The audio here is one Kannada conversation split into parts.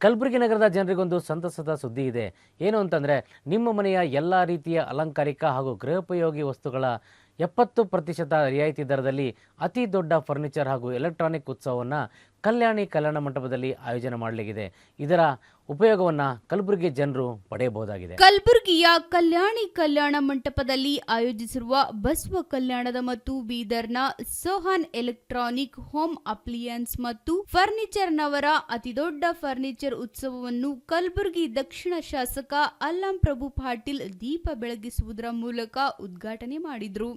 ಕಲಬುರಗಿ ನಗರದ ಜನರಿಗೊಂದು ಸಂತಸದ ಸುದ್ದಿ ಇದೆ. ಏನು ಅಂತಂದರೆ, ನಿಮ್ಮ ಮನೆಯ ಎಲ್ಲ ರೀತಿಯ ಅಲಂಕಾರಿಕ ಹಾಗೂ ಗೃಹೋಪಯೋಗಿ ವಸ್ತುಗಳ ಎಪ್ಪತ್ತು ಪ್ರತಿಶತ ರಿಯಾಯಿತಿ ದರದಲ್ಲಿ ಅತಿ ದೊಡ್ಡ ಫರ್ನಿಚರ್ ಹಾಗೂ ಎಲೆಕ್ಟ್ರಾನಿಕ್ ಉತ್ಸವವನ್ನು ಕಲ್ಯಾಣಿ ಕಲ್ಯಾಣ ಮಂಟಪದಲ್ಲಿ ಆಯೋಜನೆ ಮಾಡಲಾಗಿದೆ. ಇದರ ಉಪಯೋಗವನ್ನು ಕಲಬುರಗಿ ಜನರು ಪಡೆಯಬಹುದಾಗಿದೆ. ಕಲಬುರಗಿಯ ಕಲ್ಯಾಣಿ ಕಲ್ಯಾಣ ಮಂಟಪದಲ್ಲಿ ಆಯೋಜಿಸಿರುವ ಬಸವ ಕಲ್ಯಾಣದ ಮತ್ತು ಬೀದರ್ನ ಸೋಹಾನ್ ಎಲೆಕ್ಟ್ರಾನಿಕ್ ಹೋಮ್ ಅಪ್ಲಿಯನ್ಸ್ ಮತ್ತು ಫರ್ನಿಚರ್ನವರ ಅತಿದೊಡ್ಡ ಫರ್ನಿಚರ್ ಉತ್ಸವವನ್ನು ಕಲಬುರಗಿ ದಕ್ಷಿಣ ಶಾಸಕ ಅಲ್ಲಂ ಪ್ರಭು ಪಾಟೀಲ್ ದೀಪ ಬೆಳಗಿಸುವುದರ ಮೂಲಕ ಉದ್ಘಾಟನೆ ಮಾಡಿದ್ರು.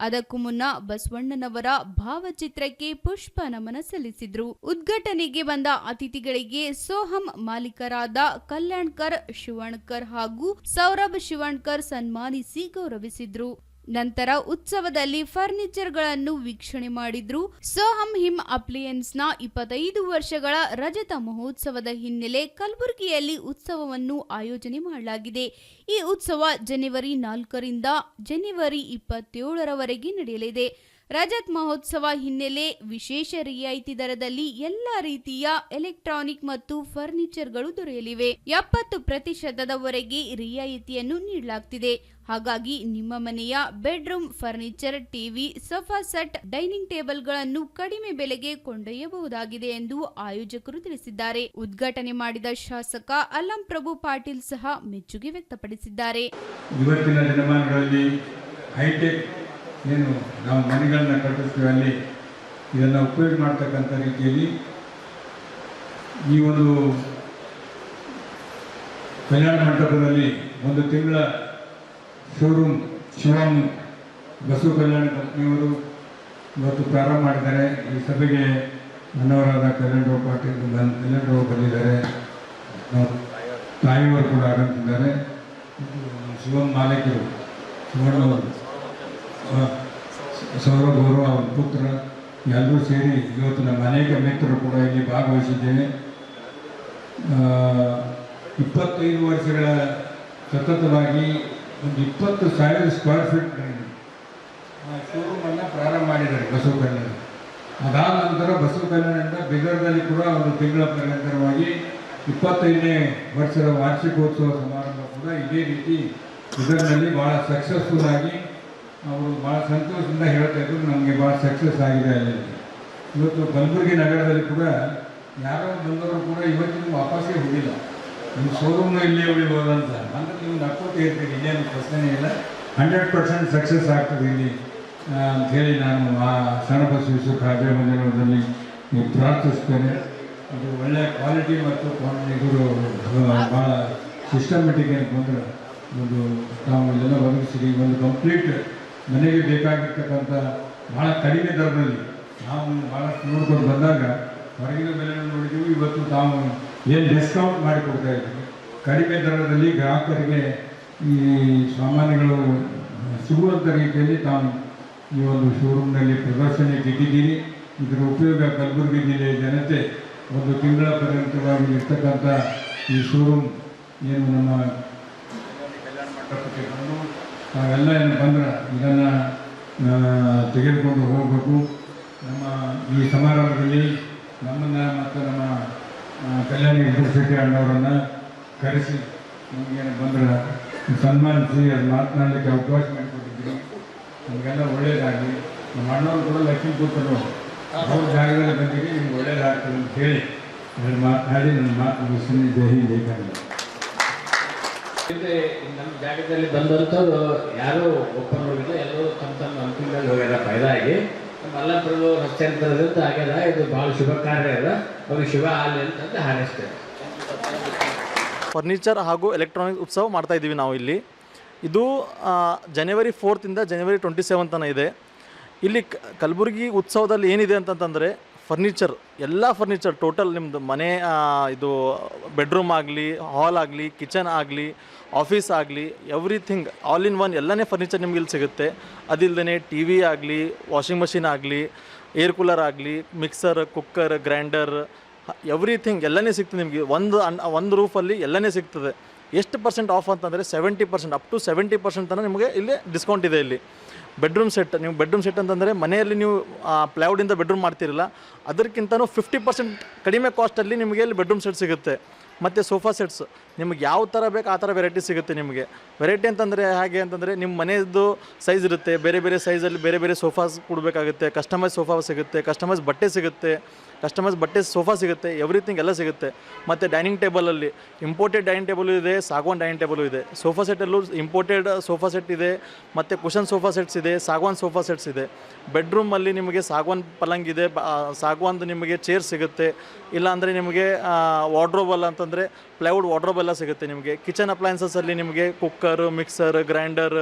ಅದಕ್ಕೂ ಮುನ್ನ ಬಸವಣ್ಣನವರ ಭಾವಚಿತ್ರಕ್ಕೆ ಪುಷ್ಪ ನಮನ ಸಲ್ಲಿಸಿದ್ರು. ಉದ್ಘಾಟನೆಗೆ ಬಂದ ಅತಿಥಿಗಳಿಗೆ ಸೋಹಂ ಮಾಲೀಕರಾದ ಕಲ್ಯಾಣ್ಕರ್ ಶಿವಣ್ಕರ್ ಹಾಗೂ ಸೌರಭ್ ಶಿವಣ್ಕರ್ ಸನ್ಮಾನಿಸಿ ಗೌರವಿಸಿದ್ರು. ನಂತರ ಉತ್ಸವದಲ್ಲಿ ಫರ್ನಿಚರ್ಗಳನ್ನು ವೀಕ್ಷಣೆ ಮಾಡಿದ್ರು. ಸೋಹಂ ಹಿಮ್ ಅಪ್ಲಿಯನ್ಸ್ನ ಇಪ್ಪತ್ತೈದು ವರ್ಷಗಳ ರಜತ ಮಹೋತ್ಸವದ ಹಿನ್ನೆಲೆ ಕಲಬುರಗಿಯಲ್ಲಿ ಉತ್ಸವವನ್ನು ಆಯೋಜನೆ ಮಾಡಲಾಗಿದೆ. ಈ ಉತ್ಸವ ಜನವರಿ ನಾಲ್ಕರಿಂದ ಜನವರಿ ಇಪ್ಪತ್ತೇಳರವರೆಗೆ ನಡೆಯಲಿದೆ. ರಜತ್ ಮಹೋತ್ಸವ ಹಿನ್ನೆಲೆ ವಿಶೇಷ ರಿಯಾಯಿತಿ ದರದಲ್ಲಿ ಎಲ್ಲ ರೀತಿಯ ಎಲೆಕ್ಟ್ರಾನಿಕ್ ಮತ್ತು ಫರ್ನಿಚರ್ಗಳು ದೊರೆಯಲಿವೆ. ಎಪ್ಪತ್ತು ಪ್ರತಿಶತದವರೆಗೆ ರಿಯಾಯಿತಿಯನ್ನು ನೀಡಲಾಗ್ತಿದೆ. ಹಾಗಾಗಿ ನಿಮ್ಮ ಮನೆಯ bedroom, furniture, TV, sofa set, dining ಟೇಬಲ್ಗಳನ್ನು ಕಡಿಮೆ ಬೆಲೆಗೆ ಕೊಂಡೊಯ್ಯಬಹುದಾಗಿದೆ ಎಂದು ಆಯೋಜಕರು ತಿಳಿಸಿದ್ದಾರೆ. ಉದ್ಘಾಟನೆ ಮಾಡಿದ ಶಾಸಕ ಅಲ್ಲಂ ಪ್ರಭು ಪಾಟೀಲ್ ಸಹ ಮೆಚ್ಚುಗೆ ವ್ಯಕ್ತಪಡಿಸಿದ್ದಾರೆ. ಇವತ್ತಿನ ದಿನಮಾನಗಳಲ್ಲಿ ಹೈಟೆಕ್ ಏನು ನಾವು ಮನೆಗಳನ್ನ ಕಟ್ಟಿಸ್ತೀವಿ ಅಲ್ಲಿ, ಇದನ್ನು ಉಪಯೋಗ ಮಾಡ್ತಕ್ಕಂಥ ರೀತಿಯಲ್ಲಿ ಈ ಒಂದು ಕಲ್ಯಾಣ ಮಂಟಪದಲ್ಲಿ ಒಂದು ತಿಂಗಳ ಶೋರೂಮ್ ಶಿವಂ ಬಸವ ಕಲ್ಯಾಣ ಕಂಪ್ನಿಯವರು ಇವತ್ತು ಪ್ರಾರಂಭ ಮಾಡಿದ್ದಾರೆ. ಈ ಸಭೆಗೆ ನನ್ನವರಾದ ಕಲ್ಯಾಣರಾವ್ ಪಾಟೀಲ್ ಬಂದ್ ಕಲ್ಯಾಣರಾವ್ ಬಂದಿದ್ದಾರೆ. ತಾಯಿಯವರು ಕೂಡ ಆಗಂತಿದ್ದಾರೆ. ಶಿವಂ ಮಾಲೀಕರು ಶಿವಣ್ಣವರು ಸೌರಭ್ ಅವರು ಅವರ ಪುತ್ರ, ಎಲ್ಲರೂ ಸೇರಿ ಇವತ್ತು ನಮ್ಮ ಅನೇಕ ಮಿತ್ರರು ಕೂಡ ಇಲ್ಲಿ ಭಾಗವಹಿಸಿದ್ದೇನೆ ಇಪ್ಪತ್ತೈದು ವರ್ಷಗಳ ಸತತವಾಗಿ ಒಂದು ಇಪ್ಪತ್ತು ಸಾವಿರ ಸ್ಕ್ವೇರ್ ಫೀಟ್ ಶೋರೂಮನ್ನು ಪ್ರಾರಂಭ ಮಾಡಿದ್ದಾರೆ ಬಸವ ಕಲ್ಯಾಣ ಅದಾದ ನಂತರ ಬಸವ ಕಲ್ಯಾಣದಿಂದ ಬಿದರ್ನಲ್ಲಿ ಕೂಡ ಒಂದು ತಿಂಗಳ ನಿರಂತರವಾಗಿ ಇಪ್ಪತ್ತೈದನೇ ವರ್ಷದ ವಾರ್ಷಿಕೋತ್ಸವ ಸಮಾರಂಭ ಕೂಡ ಇದೇ ರೀತಿ ಇದರಲ್ಲಿ ಭಾಳ ಸಕ್ಸಸ್ಫುಲ್ ಆಗಿ ಅವರು ಭಾಳ ಸಂತೋಷದಿಂದ ಹೇಳ್ತಾ ಇದ್ರು, ನಮಗೆ ಭಾಳ ಸಕ್ಸಸ್ ಆಗಿದೆ ಅಲ್ಲಿ. ಇವತ್ತು ಕಲಬುರಗಿ ನಗರದಲ್ಲಿ ಕೂಡ ಯಾರೋ ಬಂದವರು ಕೂಡ ಇವತ್ತಿನ ವಾಪಸ್ಸೇ ಹೋಗಿಲ್ಲ. ನಿಮ್ಮ ಶೋರೂಮ್ ಇಲ್ಲೇ ಉಳಿಬೋದು ಅಂತ. ಅಂದ್ರೆ ನೀವು ಅಕೌಂಟ್ ಇರ್ತೀರಿ ಇನ್ನೇನು ಪ್ರಶ್ನೆ ಇಲ್ಲ. ಹಂಡ್ರೆಡ್ ಪರ್ಸೆಂಟ್ ಸಕ್ಸಸ್ ಆಗ್ತದೆ ಇಲ್ಲಿ. ಹೇಳಿ ನಾನು ಆ ಸಣ್ಣ ಬಸವೇಶ್ವರ ಹಾಜೆ ಮಂದಿರದಲ್ಲಿ ನೀವು ಪ್ರಾರ್ಥಿಸ್ತೇನೆ. ಅದು ಒಳ್ಳೆಯ ಕ್ವಾಲಿಟಿ ಮತ್ತು ಇದು ಭಾಳ ಸಿಸ್ಟಮೆಟಿಕ್ ಅಂತ ಬಂದರೆ ಒಂದು ತಾವು ಇದೆಲ್ಲ ಒದಗಿಸಿರಿ. ಒಂದು ಕಂಪ್ಲೀಟ್ ಮನೆಗೆ ಬೇಕಾಗಿರ್ತಕ್ಕಂಥ ಭಾಳ ಕಡಿಮೆ ದರದಲ್ಲಿ ನಾವು ಭಾಳಷ್ಟು ನೋಡ್ಕೊಂಡು ಬಂದಾಗ ಹೊರಗಿನ ಬೆಲೆ ನೋಡಿದ್ದೀವಿ ಇವತ್ತು ತಾವು ಏನು ಡಿಸ್ಕೌಂಟ್ ಮಾಡಿ ಕೊಡ್ತಾ ಇದ್ದೀವಿ. ಕಡಿಮೆ ದರದಲ್ಲಿ ಗ್ರಾಹಕರಿಗೆ ಈ ಸಾಮಾನುಗಳು ಸಿಗುವಂಥ ರೀತಿಯಲ್ಲಿ ತಾವು ಈ ಒಂದು ಶೋರೂಮ್ನಲ್ಲಿ ಪ್ರದರ್ಶನ ಇಟ್ಟಿದ್ದೀರಿ ಇದರ ಉಪಯೋಗ ಕಲಬುರಗಿ ಜಿಲ್ಲೆಯ ಜನತೆ ಒಂದು ತಿಂಗಳ ಪರ್ಯಂತವಾಗಿ ಇರ್ತಕ್ಕಂಥ ಈ ಶೋರೂಮ್ ಏನು ನಮ್ಮ ಕಲ್ಯಾಣ ಮಂಟಪಕ್ಕೆ ಬಂದು ತಾವೆಲ್ಲ ಏನು ಬಂದ್ರೆ ಇದನ್ನು ತೆಗೆದುಕೊಂಡು ಹೋಗಬೇಕು. ನಮ್ಮ ಈ ಸಮಾರಂಭದಲ್ಲಿ ನಮ್ಮನ್ನು ಮತ್ತು ನಮ್ಮ ಕಲ್ಯಾಣಿ ಯೂನಿವರ್ಸಿಟಿ ಅಣ್ಣವರನ್ನು ಕರೆಸಿ ನಮಗೇನು ಬಂದ್ರೆ ಸನ್ಮಾನಿಸಿ ಅದು ಮಾತನಾಡಲಿಕ್ಕೆ ಅವಕಾಶ ಮಾಡಿಕೊಟ್ಟಿದ್ದೀವಿ ನಮಗೆಲ್ಲ ಒಳ್ಳೆಯದಾಗಲಿ ನಮ್ಮ ಅಣ್ಣವ್ರು ಕೂಡ ಲಕ್ಷ್ಮೀ ಕೂತರು ಅವ್ರ ಜಾಗದಲ್ಲಿ ಬಂದಿಗೆ ನಿಮ್ಗೆ ಒಳ್ಳೇದಾಗ್ತದೆ ಅಂತ ಹೇಳಿ ಎರಡು ಮಾತನಾಡಿ ನನ್ನ ಮಾತು ಮುಗಿಸ್ತೀನಿ. ದೇಹಿ ಬೇಕಾಗಿಲ್ಲ ನಮ್ಮ ಜಾಗದಲ್ಲಿ ಬಂದಂಥವ್ರು ಯಾರೂ ಒಪ್ಪಂದ ಹೋಗಿಲ್ಲ ಎಲ್ಲರೂ ತಮ್ಮ ತಮ್ಮ ಅನುಕೂಲದಲ್ಲಿ ಹೋಗ್ಯಾರ ಫೈದಾಗಿ ನಮ್ಮ ಅಲ್ಲಪ್ರಭು ಹಸ್ತಾಂತರದಿಂದ ಆಗ್ಯದ. ಇದು ಬಹಳ ಶುಭ ಕಾರ್ಯ ಅದ. ಅವ್ರಿಗೆ ಶುಭ ಆಗಲಿ ಅಂತಂದು ಹಾರೈಸ್ತೇವೆ. ಫರ್ನಿಚರ್ ಹಾಗೂ ಎಲೆಕ್ಟ್ರಾನಿಕ್ ಉತ್ಸವ ಮಾಡ್ತಾ ಇದ್ದೀವಿ ನಾವು ಇಲ್ಲಿ. ಇದು ಜನವರಿ ಫೋರ್ತಿಂದ ಜನವರಿ ಟ್ವೆಂಟಿ ಸೆವೆನ್ ತನಕ ಇದೆ. ಇಲ್ಲಿ ಕಲಬುರಗಿ ಉತ್ಸವದಲ್ಲಿ ಏನಿದೆ ಅಂತಂತಂದರೆ ಫರ್ನಿಚರ್ ಎಲ್ಲ ಫರ್ನಿಚರ್ ಟೋಟಲ್ ನಿಮ್ಮದು ಮನೆ ಇದು ಬೆಡ್ರೂಮ್ ಆಗಲಿ ಹಾಲ್ ಆಗಲಿ ಕಿಚನ್ ಆಗಲಿ ಆಫೀಸ್ ಆಗಲಿ ಎವ್ರಿಥಿಂಗ್ ಆಲ್ ಇನ್ ಒನ್ ಎಲ್ಲನೇ ಫರ್ನಿಚರ್ ನಿಮ್ಗೆ ಇಲ್ಲಿ ಸಿಗುತ್ತೆ. ಅದಿಲ್ಲದೆ ಟಿ ವಿ ಆಗಲಿ ವಾಷಿಂಗ್ ಮಷಿನ್ ಆಗಲಿ ಏರ್ ಕೂಲರ್ ಆಗಲಿ ಮಿಕ್ಸರ್ ಕುಕ್ಕರ್ ಗ್ರೈಂಡರ್ ಎವ್ರಿಥಿಂಗ್ ಎಲ್ಲನೇ ಸಿಗ್ತದೆ ನಿಮಗೆ. ಒಂದು ಅನ್, ಒಂದು ರೂಫಲ್ಲಿ ಎಲ್ಲನೇ ಸಿಗ್ತದೆ. ಎಷ್ಟು ಪರ್ಸೆಂಟ್ ಆಫ್ ಅಂತಂದರೆ seventy percent up to seventy percent ತನಕ ನಿಮಗೆ ಇಲ್ಲಿ ಡಿಸ್ಕೌಂಟ್ ಇದೆ ಇಲ್ಲಿ. ಬೆಡ್ರೂಮ್ ಸೆಟ್ ನೀವು ಬೆಡ್ರೂಮ್ ಸೆಟ್ ಅಂತಂದರೆ ಮನೆಯಲ್ಲಿ ನೀವು ಪ್ಲೈವುಡಿಂದ ಬೆಡ್ರೂಮ್ ಮಾಡ್ತಿರಲ್ಲ, ಅದಕ್ಕಿಂತನೂ ಫಿಫ್ಟಿ ಪರ್ಸೆಂಟ್ ಕಡಿಮೆ ಕಾಸ್ಟಲ್ಲಿ ನಿಮಗೆ ಇಲ್ಲಿ ಬೆಡ್ರೂಮ್ ಸೆಟ್ ಸಿಗುತ್ತೆ. ಮತ್ತು ಸೋಫಾ ಸೆಟ್ಸ್ ನಿಮಗೆ ಯಾವ ಥರ ಬೇಕು ಆ ಥರ ವೆರೈಟಿ ಸಿಗುತ್ತೆ ನಿಮಗೆ. ವೆರೈಟಿ ಅಂತಂದರೆ ಹೇಗೆ ಅಂತಂದರೆ ನಿಮ್ಮ ಮನೆಯದು ಸೈಜ್ ಇರುತ್ತೆ, ಬೇರೆ ಬೇರೆ ಸೈಜಲ್ಲಿ ಬೇರೆ ಬೇರೆ ಸೋಫಾಸ್ ಕೊಡಬೇಕಾಗುತ್ತೆ ಕಸ್ಟಮೈಸ್ ಸೋಫಾ ಸಿಗುತ್ತೆ ಕಸ್ಟಮೈಸ್ ಬಟ್ಟೆ ಸಿಗುತ್ತೆ ಕಸ್ಟಮೈಸ್ ಬಟ್ಟೆ ಸೋಫಾ ಸಿಗುತ್ತೆ ಎವ್ರಿಥಿಂಗ್ ಎಲ್ಲ ಸಿಗುತ್ತೆ. ಮತ್ತು ಡೈನಿಂಗ್ ಟೇಬಲಲ್ಲಿ ಇಂಪೋರ್ಟೆಡ್ ಡೈನಿಂಗ್ ಟೇಬಲು ಇದೆ, ಸಾಗವಾನ್ ಡೈನಿಂಗ್ ಟೇಬಲು ಇದೆ. ಸೋಫಾ ಸೆಟ್ಟಲ್ಲೂ ಇಂಪೋರ್ಟೆಡ್ ಸೋಫಾ ಸೆಟ್ ಇದೆ, ಮತ್ತು ಕುಷನ್ ಸೋಫಾ ಸೆಟ್ಸ್ ಇದೆ, ಸಾಗವಾನ್ ಸೋಫಾ ಸೆಟ್ಸ್ ಇದೆ. ಬೆಡ್ರೂಮಲ್ಲಿ ನಿಮಗೆ ಸಾಗವಾನ್ ಪಲಂಗ್ ಇದೆ ಸಾಗವಾನ್ದು ನಿಮಗೆ ಚೇರ್ ಸಿಗುತ್ತೆ. ಇಲ್ಲಾಂದರೆ ನಿಮಗೆ ವಾಡ್ರೋಬಲ್ ಅಂತಂದರೆ ಪ್ಲೈವುಡ್ ವಾರ್ಡ್ರೋಬ್ ಎಲ್ಲ ಸಿಗುತ್ತೆ ನಿಮಗೆ. ಕಿಚನ್ ಅಪ್ಲಯನ್ಸಸಲ್ಲಿ ನಿಮಗೆ cooker mixer grinder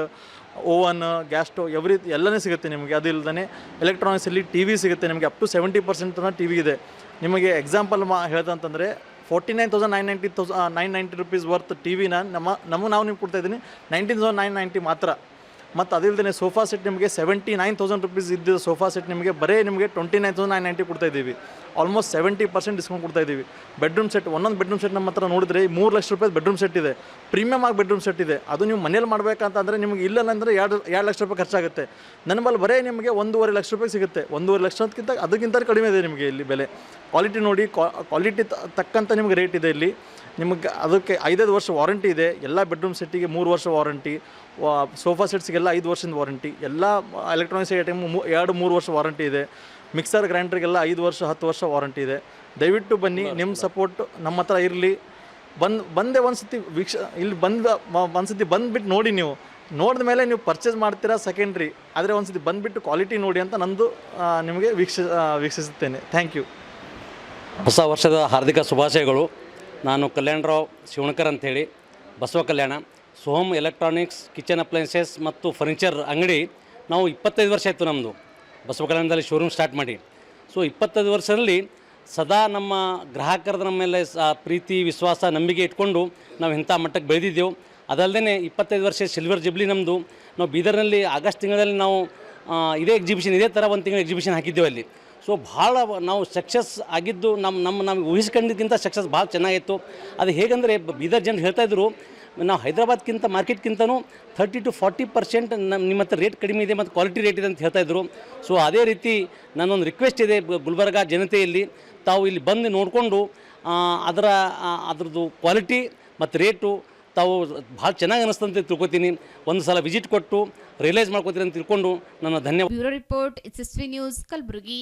oven gas stove every ಎಲ್ಲನೇ ಸಿಗುತ್ತೆ ನಿಮಗೆ. ಅದಿಲ್ಲದೇ ಎಲೆಕ್ಟ್ರಾನಿಕ್ಸಲ್ಲಿ ಟಿ ವಿ ಸಿಗುತ್ತೆ ನಿಮಗೆ. ಅಪ್ ಟು ಸೆವೆಂಟಿ ಪರ್ಸೆಂಟ್ ತನಕ ಟಿ ವಿ ಇದೆ. ನಿಮಗೆ ಎಕ್ಸಾಂಪಲ್ ಮಾ ಹೇಳ್ದಂತಂದರೆ forty nine thousand nine ninety thousand nine ninety rupees worth T ವಿನ ನಮ್ಮ ನಮ್ಮ ನಾವು ನಿಮ್ಗೆ ಕೊಡ್ತಾ ಇದ್ದೀನಿ. ನೈನ್ಟೀನ್ ತೌಸಂಡ್ ನೈನ್ ನೈಂಟಿ ಮಾತ್ರ. ಮತ್ತು ಅದಿಲ್ದೇ ಸೋಫಾ ಸೆಟ್ ನಿಮಗೆ ಸೆವೆಂಟಿ ನೈನ್ ತೌಸಂಡ್ ರುಪೀಸ್ ಇದ್ದ ಸೋಫಾ ಸೆಟ್ ನಿಮಗೆ ಬರೀ ನಿಮಗೆ twenty nine thousand nine ninety ಕೊಡ್ತಾ ಇದ್ದೀವಿ. ಆಲ್ಮೋಸ್ಟ್ ಸೆವೆಂಟಿ ಪರ್ಸೆಂಟ್ ಡಿಸ್ಕೌಂಟ್ ಕೊಡ್ತಾ ಇದ್ದೀವಿ. ಬೆಡ್ರೂಮ್ ಸೆಟ್ ಒಂದೊಂದು ಬೆಡ್ರೂಮ್ ಸೆಟ್ ನಮ್ಮ ಹತ್ರ ನೋಡಿದ್ರೆ ಮೂರು ಲಕ್ಷ ರೂಪಾಯಿ ಬೆಡ್ರೂಮ್ ಸೆಟ್ ಇದೆ. ಪ್ರೀಮಿಯಮ್ ಆಗಿ ಬೆಡ್ರೂಮ್ ಸೆಟ್ ಇದೆ. ಅದು ನೀವು ಮನೇಲಿ ಮಾಡಬೇಕಂತಂದರೆ ನಿಮಗೆ ಇಲ್ಲ ಅಂದರೆ ಎರಡು ಎರಡು ಲಕ್ಷ ರೂಪಾಯಿ ಖರ್ಚಾಗುತ್ತೆ. ನನ್ನ ಬಲ್ಲಿ ಬರೀ ನಿಮಗೆ ಒಂದೂವರೆ ಲಕ್ಷ ರೂಪಾಯಿ ಸಿಗುತ್ತೆ. ಒಂದೂವರೆ ಲಕ್ಷಕ್ಕಿಂತ ಅದಕ್ಕಿಂತ ಕಡಿಮೆ ಇದೆ ನಿಮಗೆ ಇಲ್ಲಿ ಬೆಲೆ. ಕ್ವಾಲಿಟಿ ನೋಡಿ ಕ್ವಾಲಿಟಿ ತಕ್ಕಂಥ ನಿಮಗೆ ರೇಟ್ ಇದೆ ಇಲ್ಲಿ. ನಿಮಗೆ ಅದಕ್ಕೆ ಐದೈದು ವರ್ಷ ವಾರಂಟಿ ಇದೆ. ಎಲ್ಲ ಬೆಡ್ರೂಮ್ ಸೆಟ್ಟಿಗೆ ಮೂರು ವರ್ಷ ವಾರಂಟಿ ಸೋಫಾ ಸೆಟ್ಸ್ಗೆಲ್ಲ ಐದು ವರ್ಷದ ವಾರಂಟಿ ಎಲ್ಲ ಎಲೆಕ್ಟ್ರಾನಿಕ್ಸ್ ಐಟಮ್ ಎರಡು, ಮೂರು ವರ್ಷ ವಾರಂಟಿ ಇದೆ. ಮಿಕ್ಸರ್ ಗ್ರೈಂಡ್ರಿಗೆಲ್ಲ ಐದು ವರ್ಷ ಹತ್ತು ವರ್ಷ ವಾರಂಟಿ ಇದೆ. ದಯವಿಟ್ಟು ಬನ್ನಿ ನಿಮ್ಮ ಸಪೋರ್ಟ್ ನಮ್ಮ ಹತ್ರ ಇರಲಿ. ಬಂದು ಬಂದೆ ಒಂದು ಸತಿ ವೀಕ್ಷ ಇಲ್ಲಿ ಬಂದ ಒಂದು ಸತಿ ಬಂದುಬಿಟ್ಟು ನೋಡಿ ನೀವು. ನೋಡಿದ ಮೇಲೆ ನೀವು ಪರ್ಚೇಸ್ ಮಾಡ್ತೀರಾ ಸೆಕೆಂಡ್ರಿ ಆದರೆ ಒಂದು ಸತಿ ಬಂದುಬಿಟ್ಟು ಕ್ವಾಲಿಟಿ ನೋಡಿ ಅಂತ ನಂದು ನಿಮಗೆ ವೀಕ್ಷ ವೀಕ್ಷಿಸುತ್ತೇನೆ. ಥ್ಯಾಂಕ್ ಯು ಹೊಸ ವರ್ಷದ ಹಾರ್ದಿಕ ಶುಭಾಶಯಗಳು. ನಾನು ಕಲ್ಯಾಣರಾವ್ ಶಿವಣಕರ್ ಅಂಥೇಳಿ Basava Kalyana. Som electronics kitchen appliances ಮತ್ತು ಫರ್ನಿಚರ್ ಅಂಗಡಿ ನಾವು ಇಪ್ಪತ್ತೈದು ವರ್ಷ ಆಯಿತು ನಮ್ಮದು ಬಸವ ಕಲ್ಯಾಣದಲ್ಲಿ ಶೋರೂಮ್ ಸ್ಟಾರ್ಟ್ ಮಾಡಿ. ಸೊ ಇಪ್ಪತ್ತೈದು ವರ್ಷದಲ್ಲಿ ಸದಾ ನಮ್ಮ ಗ್ರಾಹಕರದ ನಮ್ಮ ಮೇಲೆ ಪ್ರೀತಿ, ವಿಶ್ವಾಸ, ನಂಬಿಕೆ ಇಟ್ಕೊಂಡು ನಾವು ಇಂಥ ಮಟ್ಟಕ್ಕೆ ಬೆಳೆದಿದ್ದೆವು. ಅದಲ್ಲದೆ ಇಪ್ಪತ್ತೈದು ವರ್ಷ ಸಿಲ್ವರ್ ಜಿಬ್ಲಿ ನಮ್ಮದು ನಾವು ಬೀದರ್ನಲ್ಲಿ ಆಗಸ್ಟ್ ತಿಂಗಳಲ್ಲಿ ನಾವು ಇದೇ ಎಕ್ಸಿಬಿಷನ್ ಇದೇ ಥರ ಒಂದು ತಿಂಗಳು ಎಕ್ಸಿಬಿಷನ್ ಹಾಕಿದ್ದೇವೆ ಅಲ್ಲಿ. ಸೊ ಭಾಳ ನಾವು ಸಕ್ಸಸ್ ಆಗಿದ್ದು ನಮ್ಮ ನಮ್ಮ ನಮಗೆ ಊಹಿಸ್ಕೊಂಡಿದ್ದಕ್ಕಿಂತ ಸಕ್ಸಸ್ ಭಾಳ ಚೆನ್ನಾಗಿತ್ತು. ಅದು ಹೇಗಂದರೆ ಬೀದರ್ ಜನರು ಹೇಳ್ತಾಯಿದ್ರು ನಾವು ಹೈದರಾಬಾದ್ಗಿಂತ ಮಾರ್ಕೆಟ್ಗಿಂತನೂ ಥರ್ಟಿ ಟು ಫಾರ್ಟಿ ಪರ್ಸೆಂಟ್ ನಮ್ಮ ನಿಮ್ಮ ಹತ್ರ ರೇಟ್ ಕಡಿಮೆ ಇದೆ ಮತ್ತು ಕ್ವಾಲಿಟಿ ರೇಟ್ ಇದೆ ಅಂತ ಹೇಳ್ತಾಯಿದ್ರು ಸೊ ಅದೇ ರೀತಿ ನನ್ನೊಂದು ರಿಕ್ವೆಸ್ಟ್ ಇದೆ ಗುಲ್ಬರ್ಗ ಜನತೆಯಲ್ಲಿ. ತಾವು ಇಲ್ಲಿ ಬಂದು ನೋಡಿಕೊಂಡು ಅದರ ಅದರದ್ದು ಕ್ವಾಲಿಟಿ ಮತ್ತು ರೇಟು ತಾವು ಭಾಳ ಚೆನ್ನಾಗಿ ಅನ್ನಿಸ್ತಂತ ತಿಳ್ಕೊತೀನಿ. ಒಂದು ಸಲ ವಿಸಿಟ್ ಕೊಟ್ಟು ರಿಯಲೈಸ್ ಮಾಡ್ಕೋತೀರಿ ಅಂತ ತಿಳ್ಕೊಂಡು ನನ್ನ ಧನ್ಯವಾದ bureau report V news, Kalaburagi.